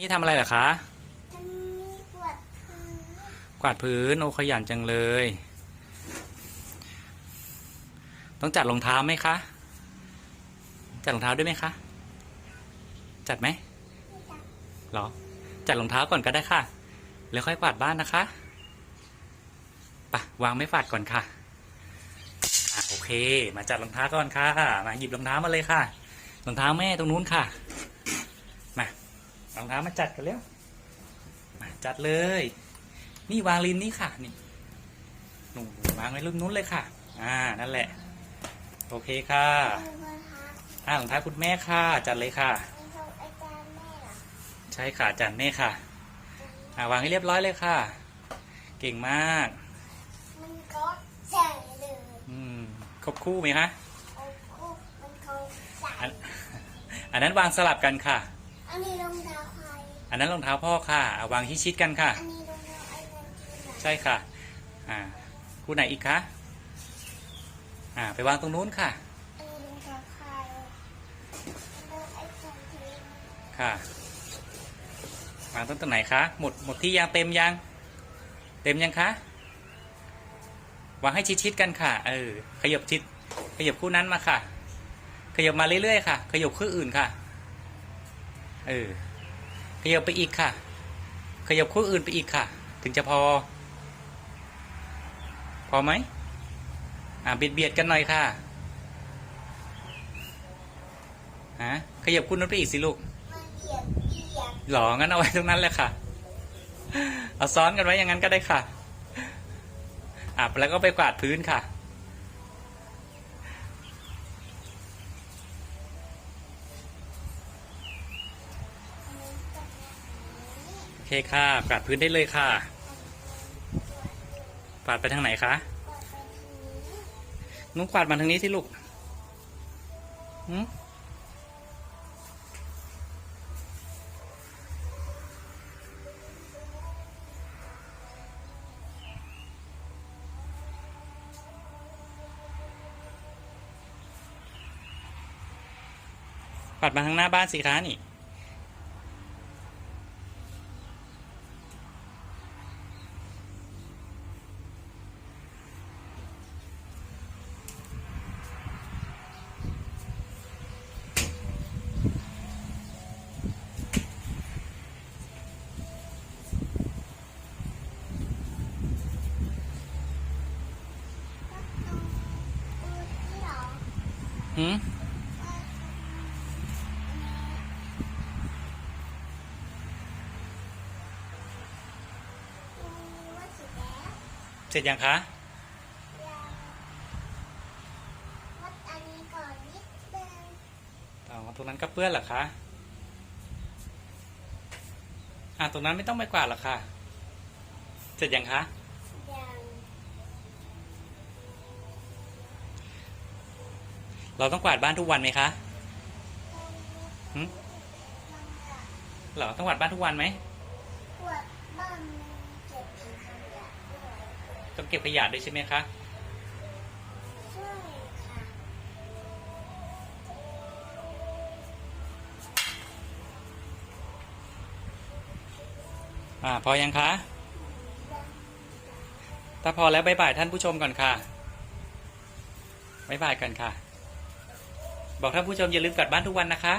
นี่ทำอะไรเหรอคะมันมีกวดพื้นกวาดพื้นโอขยันจังเลย ต้องจัดรองเท้าไหมคะ จัดรองเท้าด้วยไหมคะ จัดไหมเหรอ จัดรองเท้าก่อนก็ได้ค่ะ แล้วค่อยกวาดบ้านนะคะไปะวางไม่ฝาดก่อนค่ะอะ โอเค มาจัดรองเท้าก่อนค่ะ มาหยิบรองเท้ามาเลยค่ะ รองเท้าแม่ตรงนู้นค่ะมา รองเท้ามาจัดกันเร็วมาจัดเลย นี่วางริมนี่ค่ะนี่หนูวางไว้รูปนู้นเลยค่ะ อ่านั่นแหละ โอเคค่ะมีรองเท้าอ่ารองเท้าคุณแม่ค่ะ จัดเลยค่ะมีรองอาจารย์แม่เหรอใช่ค่ะจัดแม่ค่ะ อ่าวางให้เรียบร้อยเลยค่ะ เก่งมาก มันก็ใส่เลยอืมครบคู่ไหมคะโอ้โหมันก็ใส่อันอันนั้นวางสลับกันค่ะ อันนี้รองเท้าใครอันนั้นรองเท้าพ่อค่ะเอาวางที่ชิดกันค่ะ อันนี้รองเท้าไอ้นั่นที่ไหนใช่ค่ะ อ่าคู่ไหนอีกคะ อ่า ไปวางตรงนู้นค่ะ อันนี้รองเท้าใครอันนี้ไอ้คนที่ค่ะ วางต้นตรงไหนคะ หมดหมดที่ยังเต็มยัง เต็มยังคะ วางให้ชิดๆกันค่ะ เออ ขยับชิด ขยับคู่นั้นมาค่ะ ขยับมาเรื่อยๆค่ะ ขยับคู่อื่นค่ะ เออขยับไปอีกค่ะ ขยับคู่อื่นไปอีกค่ะ ถึงจะพอ พอไหมอ่าเบียดเบียดๆกันหน่อยค่ะฮะขยับคู่นั้นไปอีกสิลูกมันเหยียบเหยียบหรองั้นเอาไว้ตรงนั้นแหละค่ะ เอาซ้อนกันไว้อย่างนั้นก็ได้ค่ะอะแล้วก็ไปกวาดพื้นค่ะ อันนี้ตรงนี้ โอ เคค่ะกวาดพื้นได้เลยค่ะกวาดไปทางไหนคะนุ้งกวาดมาทางนี้สิลูกหืมกวาดมาทางหน้าบ้านสิคะนี่ ก็ตรงอูที่เหรอ หืมเสร็จยังคะวัดอันนี้ก่อนนิดนึงอ๋อตรงนั้นก็เปื้อนหรอคะ อะตรงนั้นไม่ต้องไปกวาดหรอคะ เสร็จยังคะ เราต้องกวาดบ้านทุกวันไหมคะหืมเหรอต้องกวาดบ้านทุกวันไหมปวดบ้านเก็บขยะด้วยต้องเก็บขยะด้วยใช่ไหมคะ ใช่ค่ะอ่า พอยังคะ ถ้าพอแล้วบายบายท่านผู้ชมก่อนค่ะบายบายกันค่ะ บอกท่านผู้ชมอย่าลืมกวาดบ้านทุกวันนะคะ